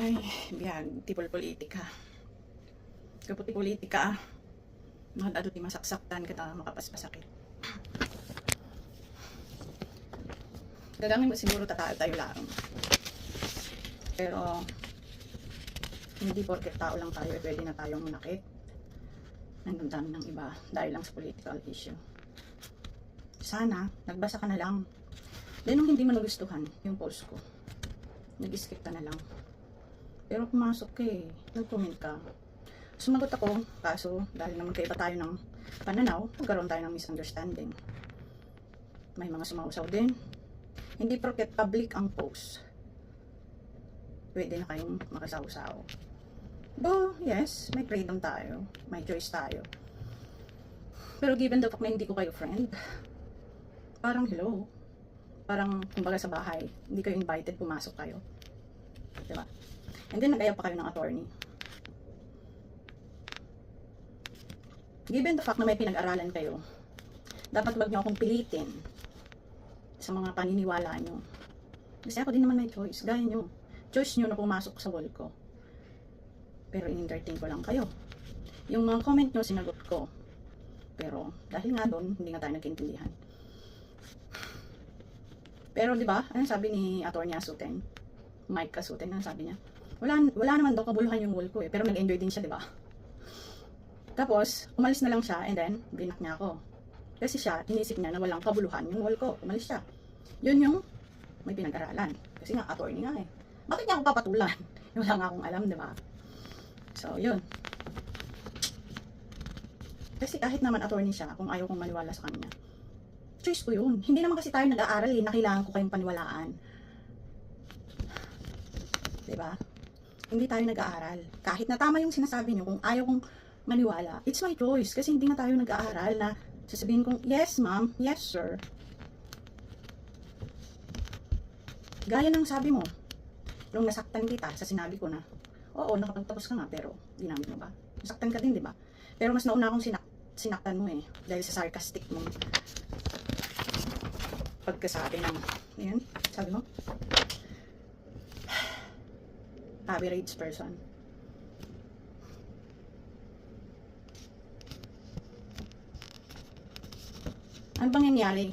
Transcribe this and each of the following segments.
Ay, biyag, tipol politika. Kaputi politika. Mga dado ti masaksaktan kita makapaspasakit. Gagangin mo siguro tatayo tayo lang. Pero, hindi porket tao lang tayo, eh, pwede na tayong manakit. Nandun dami ng iba dahil lang sa political issue. Sana, nagbasa ka na lang. Dahil nung hindi mo nagustuhan yung post ko, nag-skip ka na lang. Pero pumasok ka eh, nag-comment ka. Sumagot ako, kaso dahil naman kaiba tayo ng pananaw, nagkaroon tayo ng misunderstanding. May mga sumausaw din. Hindi porket public ang post. Pwede na kayong makasaw-saw. Though, yes, may freedom tayo. May choice tayo. Pero given the fact na hindi ko kayo friend, parang hello. Parang, kumbaga sa bahay, hindi kayo invited, pumasok kayo. And then, nag-aya pa kayo ng attorney. Given the fact na may pinag-aralan kayo, dapat wag niyo akong pilitin sa mga paniniwala niyo. Kasi ako din naman may choice. Gaya niyo. Choice niyo na pumasok sa wall ko. Pero in-entertain ko lang kayo. Yung mga comment niyo, sinagot ko. Pero, dahil nga doon, hindi nga tayo nagkaintindihan. Pero, di ba, ano sabi ni Atty. Asuten? Mike Kasuten, ano sabi niya? Wala, wala naman daw kabuluhan yung wall ko eh. Pero nag-enjoy din siya, di ba? Tapos, umalis na lang siya and then, binak niya ako. Kasi siya, inisip niya na walang kabuluhan yung wall ko. Umalis siya. Yun yung may pinag-aralan. Kasi nga, attorney nga eh. Bakit niya ako papatulan? Wala nga akong alam, di ba? So, yun. Kasi kahit naman attorney siya, kung ayaw kong maniwala sa kanya, choice ko yun. Hindi naman kasi tayo nag-aaral eh, na kailangan ko kayong paniwalaan. Ba? Hindi tayo nag-aaral. Kahit na tama yung sinasabi niyo, kung ayaw kong maniwala, it's my choice. Kasi hindi nga tayo nag-aaral na sasabihin kong, yes ma'am, yes sir. Gaya ng sabi mo, nung nasaktan kita sa sinabi ko na, oo, nakapagtapos ka nga, pero ginamit mo ba? Nasaktan ka din, di ba? Pero mas nauna akong sinak sinaktan mo eh, dahil sa sarcastic mong pagkasabi ng, yun, sabi mo, average person. Ano bang nangyari?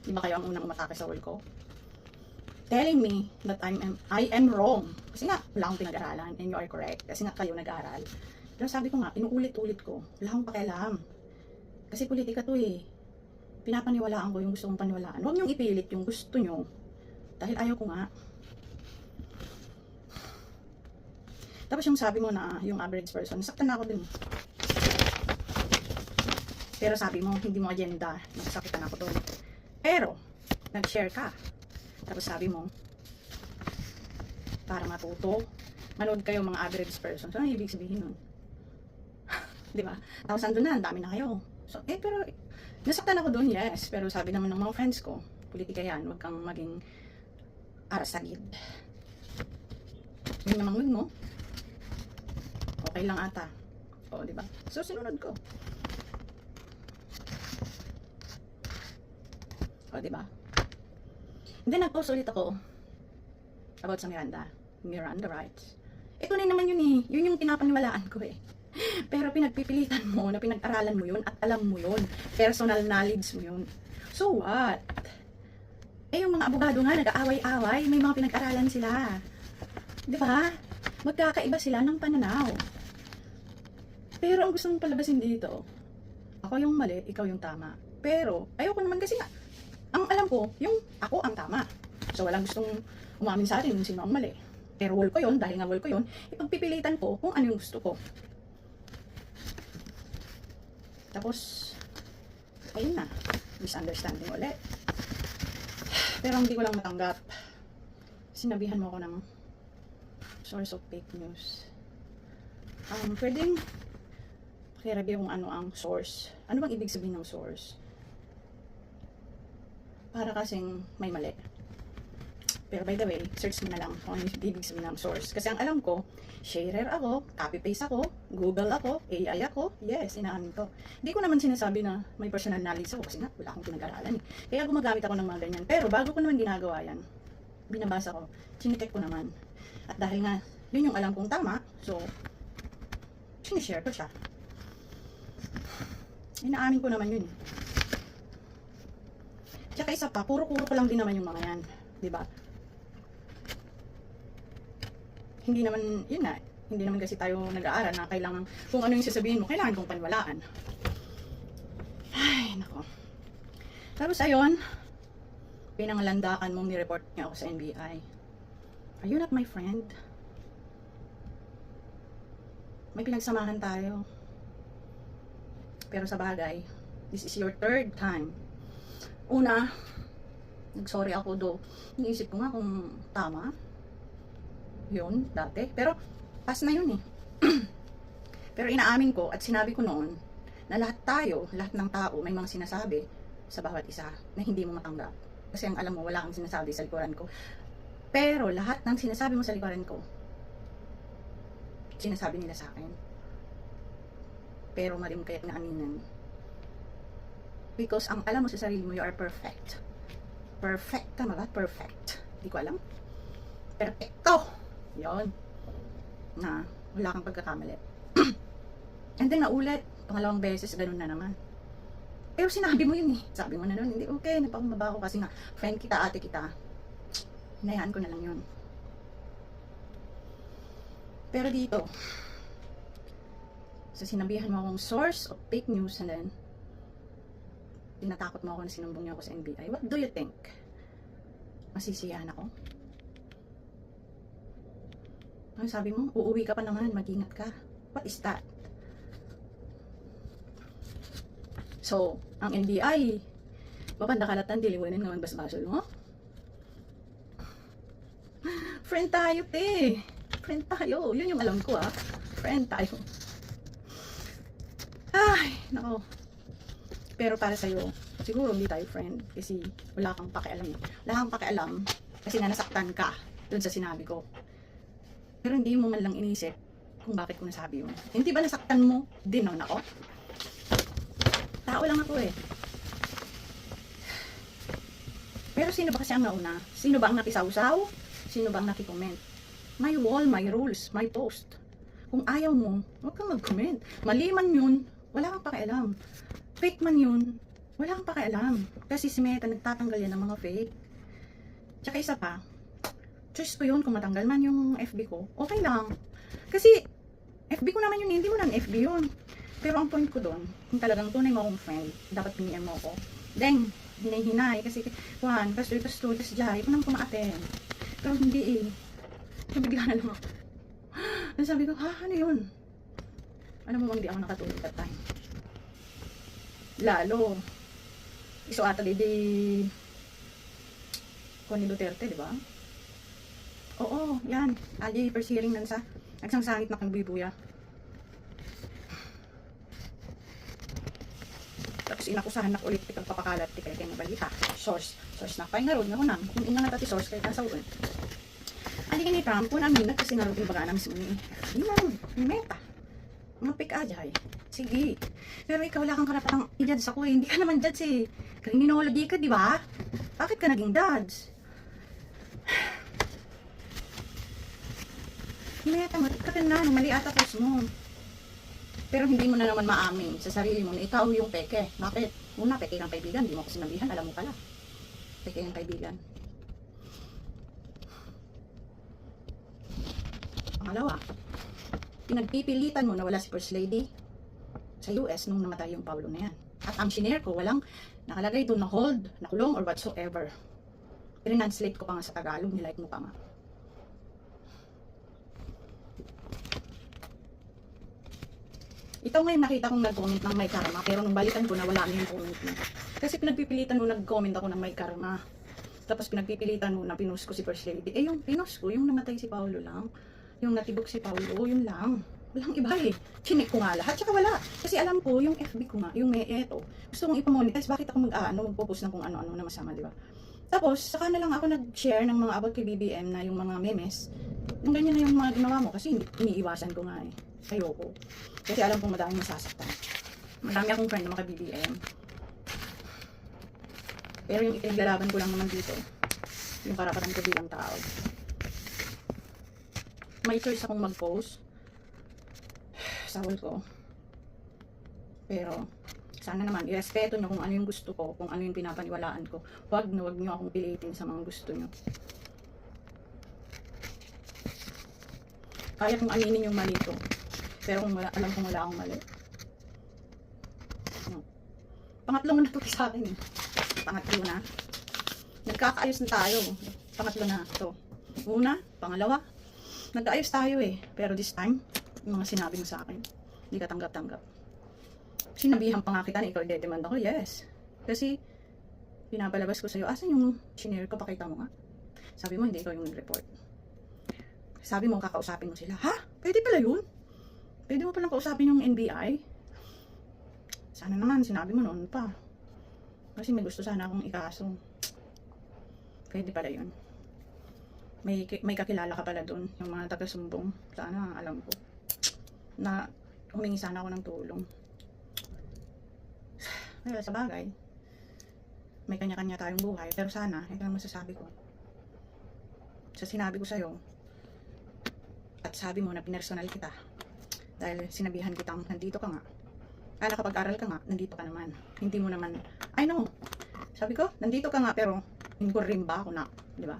Di ba kayo ang unang umatake sa wall ko? Telling me that I'm, am- I am wrong. Kasi nga, wala akong pinag-aralan and you are correct. Kasi nga kayo nag-aaral. Pero sabi ko nga, inuulit-ulit ko. Wala akong pakialam. Kasi politika to eh. Pinapaniwalaan ko yung gusto kong paniwalaan. Huwag niyong ipilit yung gusto niyo. Dahil ayaw ko nga. Tapos yung sabi mo na yung average person, saktan na ako din. Pero sabi mo, hindi mo agenda. Nasakitan ako doon. Pero, nag-share ka. Tapos sabi mo, para matuto, manood kayo mga average person. So, ano ibig sabihin nun? Di ba? Tapos andun na, dami na kayo. So, eh, pero, nasaktan ako doon, yes. Pero sabi naman ng mga friends ko, politika yan, huwag kang maging arasagid. Yun namang wig mo. Okay lang ata. O, di ba? So, sinunod ko. O, di ba? Then, nag-post ulit ako about sa Miranda. Miranda rights. Eh, tunay naman yun eh. Yun yung pinapaniwalaan ko eh. Pero pinagpipilitan mo na pinag-aralan mo yun at alam mo yun. Personal knowledge mo yun. So what? Eh, yung mga abogado nga, nag-aaway-away, may mga pinag-aralan sila. Di ba? Magkakaiba sila ng pananaw. Pero ang gusto mong palabasin dito, ako yung mali, ikaw yung tama. Pero, ayoko naman kasi nga, ang alam ko, yung ako ang tama. So, walang gustong umamin sa atin kung sino ang mali. Pero wall ko yun, dahil nga wall ko yun, ipagpipilitan ko kung ano yung gusto ko. Tapos, ayun na, misunderstanding ulit. Pero hindi ko lang matanggap. Sinabihan mo ako ng source of fake news. Um, pwedeng pakireview kung ano ang source. Ano bang ibig sabihin ng source? Para kasing may mali. Pero by the way, search mo na lang kung ano ibig sabihin ng source. Kasi ang alam ko, sharer ako, copy-paste ako, Google ako, AI ako, yes, inaamin ko. Hindi ko naman sinasabi na may personal knowledge ako kasi nga, wala akong pinag-aralan eh. Kaya gumagamit ako ng mga ganyan. Pero bago ko naman ginagawa yan, binabasa ko, chinikek ko naman. At dahil nga, Yun yung alam kong tama. So, sinishare ko siya. Inaamin ko naman yun. Tsaka isa pa, puro-puro ko lang din naman yung mga yan. Ba? Hindi naman, yun nga, hindi naman kasi tayo nag-aaral na kailangan, kung ano yung sasabihin mo, kailangan kong paniwalaan. Ay, nako. Tapos ayun, pinanglandakan mong ni-report niya ako sa NBI. Are you not my friend? May pinagsamahan tayo. Pero sa bagay, this is your third time. Una, nag-sorry ako do. Iniisip ko nga kung tama. Yun, dati. Pero, pas na yun eh. Pero inaamin ko at sinabi ko noon na lahat tayo, lahat ng tao may mga sinasabi sa bawat isa na hindi mo matanggap. Kasi ang alam mo, wala kang sinasabi sa likuran ko. Pero lahat ng sinasabi mo sa likuran ko, sinasabi nila sa akin. Pero mali mo kaya't naaminan. Because ang alam mo sa sarili mo, you are perfect. Perfect, tama ba? Perfect. Hindi ko alam. Perfecto! Yon. Na, wala kang pagkakamali. And then naulit, pangalawang beses, ganun na naman. Pero sinabi mo yun eh. Sabi mo na nun, hindi okay, napakababa ko kasi nga, friend kita, ate kita. Hinayaan ko na lang yun. Pero dito, sa sinabihan mo akong source of fake news and then, tinatakot mo ako na sinumbong niyo ako sa NBI. What do you think? Masisiyahan ako? Ano sabi mo? Uuwi ka pa naman, mag-ingat ka. What is that? So, ang NBI, mapandakalatan, diliwanin nga basbasol mo. Friend tayo, te. Friend tayo. Yun yung alam ko, ah. Friend tayo. Nako. Pero para sa'yo, siguro hindi tayo friend. Kasi wala kang pakialam. eh. Wala kang pakialam kasi nga nasaktan ka dun sa sinabi ko. Pero hindi mo man lang inisip kung bakit ko nasabi yun. Hindi ba nasaktan mo din nun ako? Tao lang ako eh. Pero sino ba kasi ang nauna? Sino ba ang nakisawsaw? Sino ba ang nakikoment? My wall, my rules, my post. Kung ayaw mo, huwag kang mag-comment. Mali man yun, wala kang pakialam. Fake man yun, wala kang pakialam. Kasi si Meta nagtatanggal yan ng mga fake. Tsaka isa pa, choice ko yun kung matanggal man yung FB ko. Okay lang. Kasi, FB ko naman yun, hindi mo lang FB yun. Pero ang point ko doon, kung talagang tunay mo akong friend, dapat piniem mo ako. Deng, hinay-hinay. Kasi, Juan, pastoy, pastoy, tas jay, ko nang kumaaten. Pero hindi eh. Nabigla na lang ako. Sabi ko, ha, ano yun? Alam mo bang di ako nakatulog that time? Lalo, iso ata di ni Duterte, di ba? Oo, yan. Ali, first nan sa nagsangsangit na kang buya. Tapos inakusahan na ulit tikang papakalat ti kay kay balita. Source. Source na. Pay nga ron nga hunang. Kung inga nga tati source kay nasa uwan. Andi ka ni Trump, kung nga ron yung baga namin sa mga Hindi mo ni meta. Mga pick ajay. Sige. Pero ikaw wala kang karapatang i-judge ako eh. Hindi ka naman judge eh. Criminology ka, di ba? Bakit ka naging judge? Meta, matik ka na. nung Mali ata post mo. Pero hindi mo na naman maamin sa sarili mo na ikaw yung peke. Bakit? Una, peke kang kaibigan. Hindi mo ako sinabihan. Alam mo pala. Peke kang kaibigan. Pangalawa, pinagpipilitan mo na wala si First Lady sa US nung namatay yung Paulo na yan. At ang shinare ko, walang nakalagay doon na hold, nakulong, or whatsoever. Translate ko pa nga sa Tagalog, nilike mo pa nga. Ito ngayon nakita kong nag-comment ng may karma, pero nung balikan ko na wala na yung comment niya. Kasi pinagpipilitan mo nag-comment ako ng may karma. Tapos pinagpipilitan mo na pinost ko si First Lady. Eh yung pinost ko, yung namatay si Paulo lang. Yung natibok si Paulo, yun lang. Walang iba eh. Chinik ko nga lahat. Tsaka wala. Kasi alam ko, yung FB ko nga, yung may eto. Gusto kong ipamonetize. Bakit ako mag-ano, magpo-post ng kung ano-ano na masama, di ba? Tapos, saka na lang ako nag-share ng mga about kay BBM na yung mga memes. Yung ganyan na yung mga ginawa mo. Kasi iniiwasan ko nga eh. Ayoko. Kasi alam kong madaming masasaktan. Marami akong friend na mga BBM. Pero yung ipinaglalaban ko lang naman dito, yung karapatan ko bilang tao. May choice akong mag-post. Sawal ko. Pero, sana naman, irespeto nyo kung ano yung gusto ko, kung ano yung pinapaniwalaan ko. Huwag na huwag nyo akong pilitin sa mga gusto nyo. Kaya kong aminin yung mali ko. Pero kung wala, alam kong wala akong mali. No. Pangatlo mo na to sa akin. Pangatlo na. Nagkakaayos na tayo. Pangatlo na to. Una, pangalawa. Nag-aayos tayo eh. Pero this time, yung mga sinabi mo sa akin, hindi ka tanggap-tanggap. Sinabihan pa nga kita na ikaw i-demand ako, yes. Kasi, pinapalabas ko sa'yo, asan yung shinare ko, pakita mo nga. Sabi mo, hindi ikaw yung report. Sabi mo, kakausapin mo sila. Ha? Pwede pala yun? Pwede mo palang kausapin yung NBI? Sana naman, sinabi mo noon pa. Kasi may gusto sana akong ikaso. Pwede pala yun. May, may kakilala ka pala doon, yung mga taga-sumbong. Sana, alam ko. Na, humingi sana ako ng tulong. Well, sa bagay, may kanya-kanya tayong buhay. Pero sana, ito ang masasabi ko. Sa sinabi ko sa'yo, at sabi mo na pinersonal kita, dahil sinabihan kitang nandito ka nga. Ah, nakapag-aral ka nga, nandito ka naman. Hindi mo naman, I know. Sabi ko, nandito ka nga, pero hindi rin ba ako na, di ba?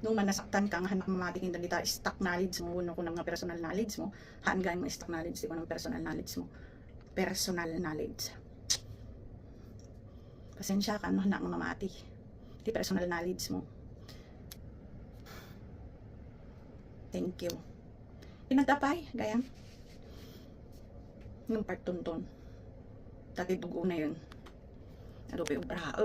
Nung man nasaktan ka, nga hanak mamating dalita, stock knowledge mo, uno ko ng mga personal knowledge mo, hanggang mo stock knowledge, di ko ng personal knowledge mo. Personal knowledge. Pasensya ka, no, hanak mamati. Di personal knowledge mo. Thank you. Pinagtapay, gayang. Yung part tunton. Dati na yun. Ano bra?